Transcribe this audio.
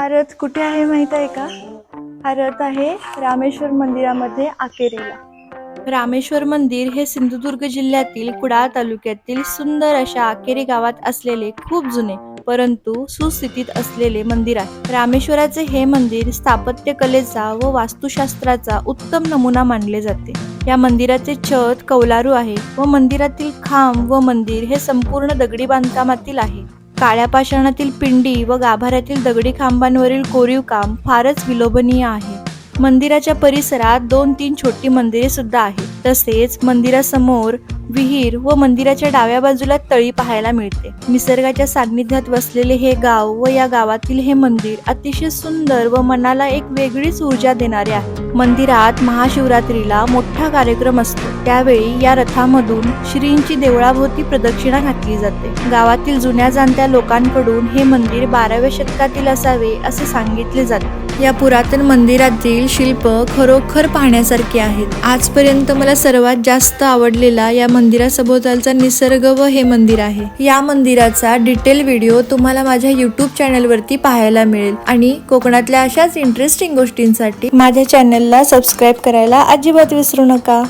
हा रथ कुठे आहे माहीत आहे का? हा रथ आहे रामेश्वर मंदिरामध्ये आकेरेला रामेश्वर मंदिर हे सिंधुदुर्ग जिल्ह्यातील कुडाळ तालुक्यातील सुंदर अशा आकेरी गावात असलेले खूप जुने परंतु सुस्थितीत असलेले मंदिर आहे. रामेश्वराचे हे मंदिर स्थापत्य कलेचा व वास्तुशास्त्राचा उत्तम नमुना मानले जाते. या मंदिराचे छत कौलारू आहे व मंदिरातील खांब व मंदिर हे संपूर्ण दगडी बांधकामातील आहे. काळ्या पाषाणातील पिंडी व गाभाऱ्यातील दगडी खांबांवरील कोरीव काम फारच विलोभनीय आहे. मंदिराच्या परिसरात दोन तीन छोटी मंदिरे सुद्धा आहेत. तसेच मंदिरासमोर विहीर व मंदिराच्या डाव्या बाजूला तळी पाहायला मिळते. निसर्गाच्या सान्निध्यात वसलेले हे गाव व या गावातील हे मंदिर अतिशय सुंदर व मनाला एक वेगळीच ऊर्जा देणारे आहे. मंदिरात महाशिवरात्रीला मोठा कार्यक्रम असतो. त्यावेळी या रथामधून श्रींची देवळाभोवती प्रदक्षिणा घातली जाते. गावातील जुन्या जाणत्या लोकांकडून हे मंदिर बाराव्या शतकातील असावे असे सांगितले जाते. या पुरातन मंदिरातील शिल्प खरोखर पाहण्यासारखे आहेत. आजपर्यंत मला सर्वात जास्त आवडलेला या मंदिरासभोवतालचा निसर्ग व हे मंदिर आहे. या मंदिराचा डिटेल व्हिडिओ तुम्हाला माझ्या युट्यूब चॅनलवरती पाहायला मिळेल आणि कोकणातल्या अशाच इंटरेस्टिंग गोष्टींसाठी माझ्या चॅनलला सबस्क्राईब करायला अजिबात विसरू नका.